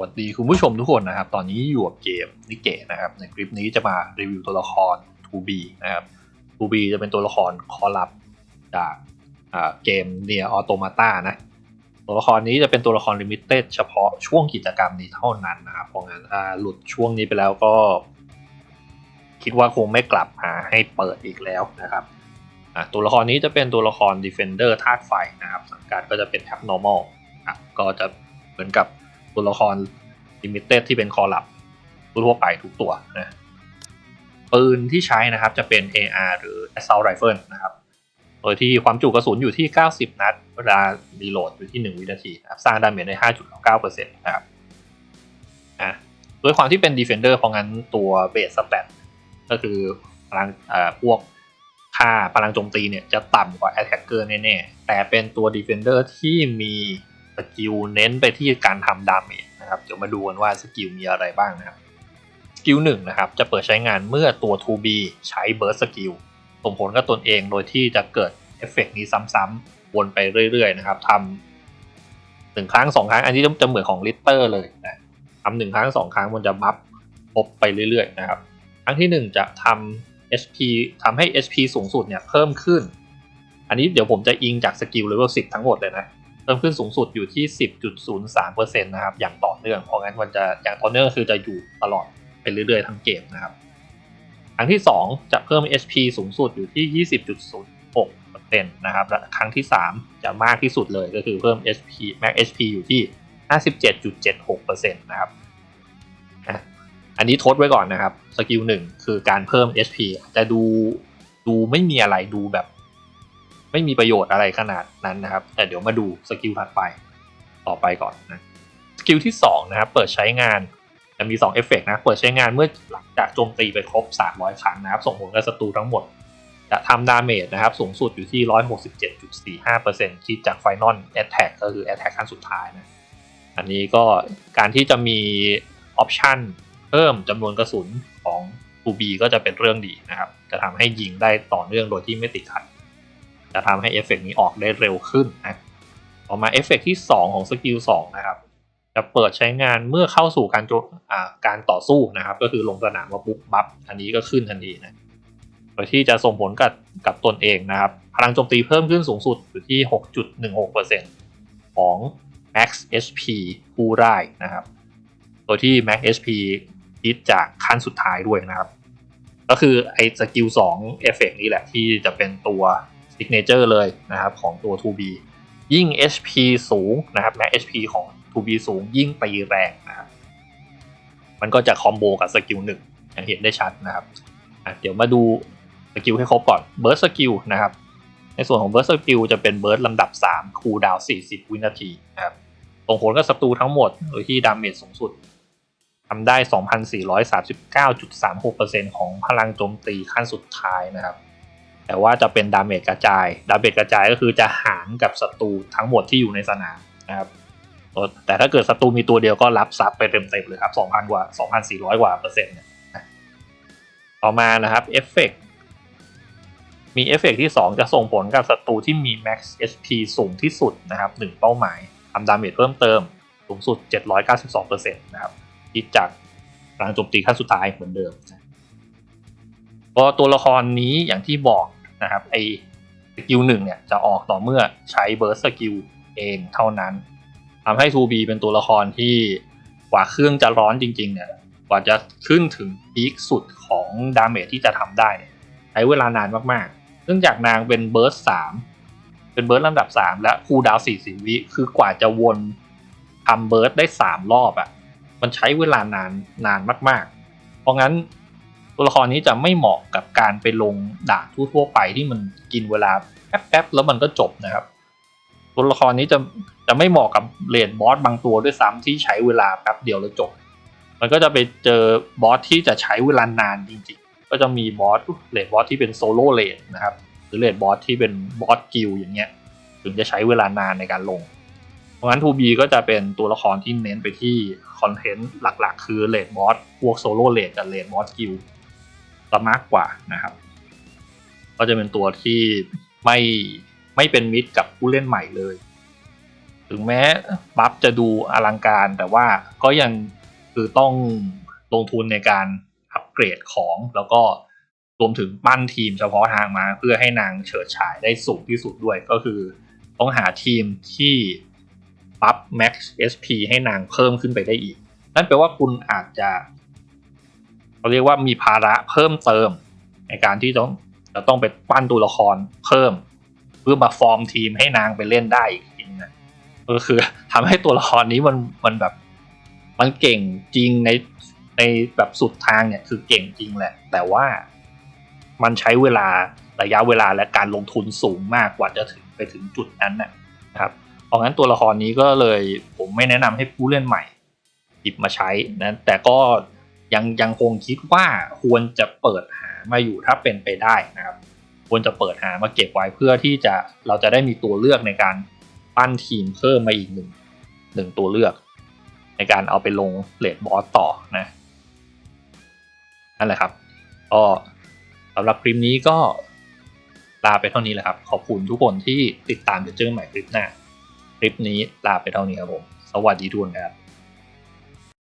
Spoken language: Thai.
วัสดีคุณผู้ชมทุกคนนะครับ ตอนนี้อยู่กับเกมนิเกะนะครับ ในคลิปนี้จะมารีวิวตัวละคร 2B นะครับ 2B จะเป็นตัวละครคอลับจากเกมเนียออโตมาตานะ ตัวละครนี้จะเป็นตัวละครลิมิเต็ดเฉพาะช่วงกิจกรรมนี้เท่านั้นนะครับ เพราะงั้นถ้าหลุดช่วงนี้ไปแล้วก็ คิดว่าคงไม่กลับมาให้เปิดอีกแล้วนะครับตัวละครนี้จะเป็นตัวละคร Defender ธาตุไฟนะครับ สังกัดก็จะเป็น Abnormal ก็จะเหมือนกับ ตัวละคร Limited ที่เป็นคอลับทั่วไปทุกตัวนะปืนที่ใช้นะครับจะเป็น AR หรือ Assault Rifle นะครับ โดยที่ความจุกระสุนอยู่ที่ 90 นัด เวลารีโหลดอยู่ที่ 1 วินาทีนะครับสร้างดาเมจได้ 5.9%นะครับอะด้วยความที่เป็น Defender เพราะงั้นตัวเบสสแตทก็คือพลังอ่าพวกค่าพลังโจมตีเนี่ยจะต่ำกว่า Attacker แน่ๆ แต่เป็นตัว Defender ที่มี สกิลเน้นไปที่การทำดาเมจนะครับเดี๋ยวมาดูกันว่าสกิลมีอะไรบ้างนะครับสกิลหนึ่งนะครับจะเปิดใช้งานเมื่อตัว 2B ใช้ Burst Skill ส่งผลกับตนเองโดยที่จะเกิดเอฟเฟกต์นี้ซ้ำๆวนไปเรื่อยๆนะครับทำหนึ่งครั้งสองครั้งอันนี้จะเหมือนของลิตเตอร์เลยนะทำหนึ่งครั้งสองครั้งมันจะบัฟครบไปเรื่อยๆนะครับครั้งที่หนึ่งจะทำ HP ทำให้ HP สูงสุดเนี่ยเพิ่มขึ้น อันนี้เดี๋ยวผมจะอิงจากสกิลเลเวล10 ทั้งหมดเลยนะ พิ่มขึ้นสูงสุดอยู่ที่ 10.03%นะครับอย่างต่อเนื่องเพราะงั้นมันจะอย่างต่อเนื่องคือจะอยู่ตลอดไปเรื่อยๆทั้งเกมนะครับครั้งที่ 2 จะเพิ่ม HP สูงสุดอยู่ที่ 20.06%นะครับและครั้งที่ 3 จะมากที่สุดเลยก็คือเพิ่ม HP Max HP อยู่ที่ 57.76%นะครับอันนี้ทดไว้ก่อนนะครับสกิลหนึ่งคือการเพิ่ม HP จะดูดูไม่มีอะไรดูแบบ ไม่มีประโยชน์อะไรขนาดนั้นนะครับ แต่เดี๋ยวมาดูสกิลถัดไปต่อไปก่อนนะสกิลที่2นะครับเปิดใช้งานจะมี2เอฟเฟกนะ เปิดใช้งานเมื่อหลังจากโจมตีไปครบ 300 ครั้งนะครับ ส่งผลกับศัตรูทั้งหมด จะทำดาเมจนะครับ สูงสุดอยู่ที่ 167.45%คิดจาก Final Attack ก็คือ Attack ขั้นสุดท้ายนะ อันนี้ก็การที่จะมีออปชันเพิ่มจำนวนกระสุนของ 2B ก็จะเป็นเรื่องดีนะครับ จะทำให้ยิงได้ต่อเนื่องโดยที่ไม่ติดขัด จะทำให้เอฟเฟกนี้ออกได้เร็วขึ้นนะต่อมาเอฟเฟกที่ 2 ของสกิล2นะครับ จะเปิดใช้งานเมื่อเข้าสู่การโจาการต่อสู้นะครับ ก็คือลงสนามมาปุ๊บบัฟอันนี้ก็ขึ้นทันทีนะโดยที่จะส่งผลกับกับตนเองนะครับ พลังโจมตีเพิ่มขึ้นสูงสุดอยู่ที่ 6.16%ของ max HP ผู้ได้นะครับ โดยที่ max HP คิดจากขั้นสุดท้ายด้วยนะครับ ก็คือไอ้สกิล2เอฟเฟกนี้แหละที่จะเป็นตัว signature เลยนะครับของตัว 2B ยิ่ง HP สูงนะครับ max HP ของ 2B สูงยิ่งตีแรงนะครับมันก็จะคอมโบกับสกิลหนึ่งอย่างเห็นได้ชัดนะครับเดี๋ยวมาดูสกิลให้ครบก่อน Burst Skill นะครับในส่วนของ Burst Skill จะเป็น Burst ลำดับ 3 คูลดาวน์40 วินาทีนะครับส่งผลกับศัตรูทั้งหมดโดยที่ดาเมจสูงสุดทำได้ 2,439.36%ของพลังโจมตีขั้นสุดท้ายนะครับ แต่ว่าจะเป็นดาเมจกระจาย ดาเมจกระจายก็คือจะหารกับศัตรูทั้งหมดที่อยู่ในสนามนะครับแต่ถ้าเกิดศัตรูมีตัวเดียวก็รับซับไปเต็มๆเลยครับ 2,000 กว่า 2,400 กว่าเปอร์เซ็นต์เนี่ยต่อมานะครับเอฟเฟกมีเอฟเฟกที่ 2 จะส่งผลกับศัตรูที่มี max HP สูงที่สุดนะครับ 1 เป้าหมายทำดาเมจเพิ่มเติมสูงสุด 792%นะครับคิดจากพลังโจมตีขั้นสุดท้ายเหมือนเดิมนะก็ตัวละครนี้อย่างที่บอก นะครับไอสกิลหนึ่งเนี่ยจะออกต่อเมื่อใช้เบิร์สสกิลเองเท่านั้นทำให้ 2B เป็นตัวละครที่กว่าเครื่องจะร้อนจริง ๆ เนี่ยกว่าจะขึ้นถึงพีคสุดของดาเมจที่จะทำได้เนี่ยใช้เวลานานมากๆ เนื่องจากนางเป็นเบิร์สสามเป็นเบิร์สลำดับ 3 และคูดาวน์40วิคือกว่าจะวนทำเบิร์สได้ 3 รอบอะ่ะมันใช้เวลานานนานมาก ๆ เพราะงั้น ตัวละครนี้จะไม่เหมาะกับการไปลงด่านทั่วๆไปที่มันกินเวลาแป๊บๆแล้วมันก็จบนะครับ ตัวละครนี้จะจะไม่เหมาะกับเลดบอสบางตัวด้วยซ้ำที่ใช้เวลาแป๊บเดียวแล้วจบ มันก็จะไปเจอบอสที่จะใช้เวลานานจริงๆ ก็จะมีบอสเลดบอสที่เป็นโซโล่เลดนะครับ หรือเลดบอสที่เป็นบอสกิลอย่างเงี้ย ถึงจะใช้เวลานานในการลง เพราะงั้น 2B ก็จะเป็นตัวละครที่เน้นไปที่คอนเทนต์หลักๆ คือเลดบอสพวกโซโล่เลดกับเลดบอสกิล ซะมากกว่านะครับ ก็จะเป็นตัวที่ไม่ไม่เป็นมิตรกับผู้เล่นใหม่เลย ถึงแม้บัฟจะดูอลังการแต่ว่าก็ยังคือต้องลงทุนในการอัปเกรดของแล้วก็รวมถึงปั้นทีมเฉพาะทางมา เพื่อให้นางเฉิดฉายได้สูงที่สุดด้วยก็คือ ต้องหาทีมที่บัฟ Max SP ให้นางเพิ่มขึ้นไปได้อีก นั่นแปลว่าคุณอาจจะ เขาเรียกว่ามีภาระเพิ่มเติม ในการที่ต้องจะต้องไปปั้นตัวละครเพิ่ม เพื่อมาฟอร์มทีมให้นางไปเล่นได้อีกทีนึงนะก็คือทำให้ตัวละครนี้มันมันแบบ มันเก่งจริงในในแบบสุดทางเนี่ยคือเก่งจริงแหละ แต่ว่ามันใช้เวลาระยะเวลาและการลงทุนสูงมากกว่าจะถึงไปถึงจุดนั้นนะครับเพราะงั้นตัวละครนี้ก็เลยผมไม่แนะนำให้ผู้เล่นใหม่ หยิบมาใช้นะแต่ก็ ยังยังคงคิดว่าควรจะเปิดหามาอยู่ถ้าเป็นไปได้นะครับ ควรจะเปิดหามาเก็บไว้เพื่อที่จะเราจะได้มีตัวเลือกในการปั้นทีมเพิ่มมาอีกหนึ่งหนึ่งตัวเลือก ในการเอาไปลงเลดบอสต่อนะนั่นแหละครับก็สำหรับคลิปนี้ก็ลาไปเท่านี้แหละครับ ขอบคุณทุกคนที่ติดตามเดี๋ยวเจอใหม่คลิปหน้า คลิปนี้ลาไปเท่านี้ครับผม สวัสดีทุกคนครับ